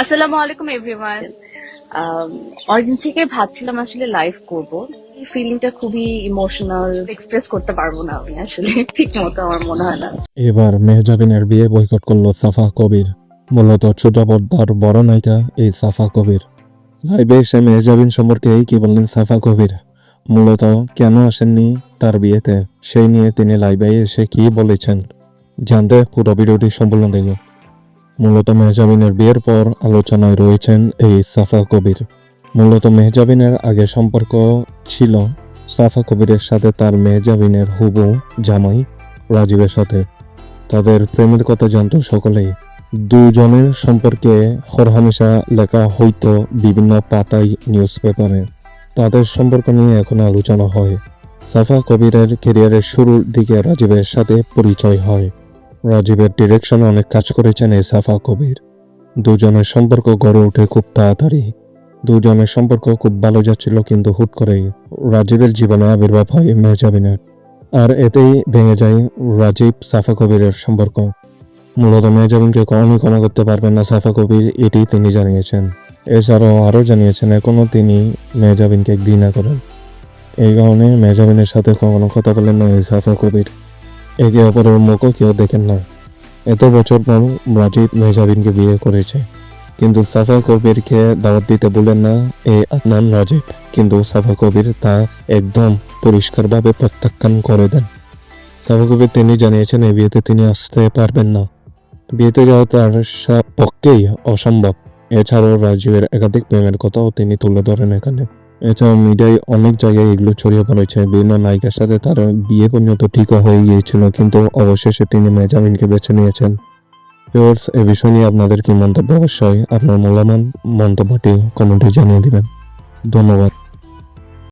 আসসালামু আলাইকুম এভরিওয়ান অনেকদিন থেকে ভাবছিলাম আসলে লাইভ করব। এই ফিলিংটা খুবই ইমোশনাল এক্সপ্রেস করতে পারব না আমি আসলে। ঠিক মতো আমার মনে হয় না। এবার মেহজাবিনের বিয়ে বয়কট করল সাফা কবির। মূলত ছোট পর্দার বড় নায়িকা এই সাফা কবির। লাইভে এসে মেহজাবিন সম্পর্কে এই কি বললেন সাফা কবির? মূলত কেন আসেননি তার বিয়েতে? সেই নিয়ে তিনি লাইভে এসে কি বলেছেন? জানতে পুরো ভিডিওটি সম্পূর্ণ দেখুন। মূলত মেহজাবিনের বিয়ের পর আলোচনায় রয়েছেন এই সাফা কবির। মূলত মেহজাবিনের আগে সম্পর্ক ছিল সাফা কবিরের সাথে তার মেহজাবিনের হুবু জামাই রাজীবের সাথে। তাদের প্রেমের কথা জানতো সকলেই। দুজনের সম্পর্কে হরহামেশা লেখা হইতো বিভিন্ন পাতায় নিউজ পেপারে। তাদের সম্পর্ক নিয়ে এখন আলোচনা হয়। সাফা কবিরের ক্যারিয়ারের শুরুর দিকে রাজীবের সাথে পরিচয় হয়। রাজীবের ডিরেকশনে অনেক কাজ করেছেন এই সাফা কবির। দুজনের সম্পর্ক গড়ে ওঠে খুব তাড়াতাড়ি। দুজনের সম্পর্ক খুব ভালো যাচ্ছিল, কিন্তু হুট করেই রাজীবের জীবনে আবির্ভাব হয় মেহজাবিনের। আর এতেই ভেঙে যায় রাজীব সাফা কবিরের সম্পর্ক। মূলত মেহজাবিনকে কখনোই ক্ষমা করতে পারবেন না সাফা কবির, এটি তিনি জানিয়েছেন। এছাড়াও আরও জানিয়েছেন, এখনও তিনি মেহজাবিনকে ঘৃণা করেন। এই কারণে মেহজাবিনের সাথে কখনো কথা বলেন না এই সাফা কবির। একে অপরের মুখও কেউ দেখেন না। এত বছর পর রাজীব মেহজাবিনকে বিয়ে করেছে। কিন্তু সাফা কবিরকে দাওয়াত দিতে বলেন না এই আদনান রাজীব কিন্তু সাফা কবির তা একদম পরিষ্কারভাবে প্রত্যাখ্যান করে দেন। সাফা কবির তিনি জানিয়েছেন এই বিয়েতে তিনি আসতে পারবেন না। বিয়েতে যাওয়া তার পক্ষেই অসম্ভব। এছাড়াও রাজীবের একাধিক প্রেমের কথাও তিনি তুলে ধরেন এখানে। এছাড়াও মিডিয়ায় অনেক জায়গায় এগুলো ছড়িয়ে পড়েছে। বিভিন্ন নায়িকার সাথে তার বিয়ে পর্যন্ত ঠিকও হয়ে গিয়েছিল, কিন্তু অবশেষে তিনি মেজামিনকে বেছে নিয়েছেন। ভিউয়ার্স, এ বিষয় নিয়ে আপনাদের কি মন্তব্য? অবশ্যই আপনার মূল্যবান মন্তব্যটি কমেন্টে জানিয়ে দেবেন। ধন্যবাদ।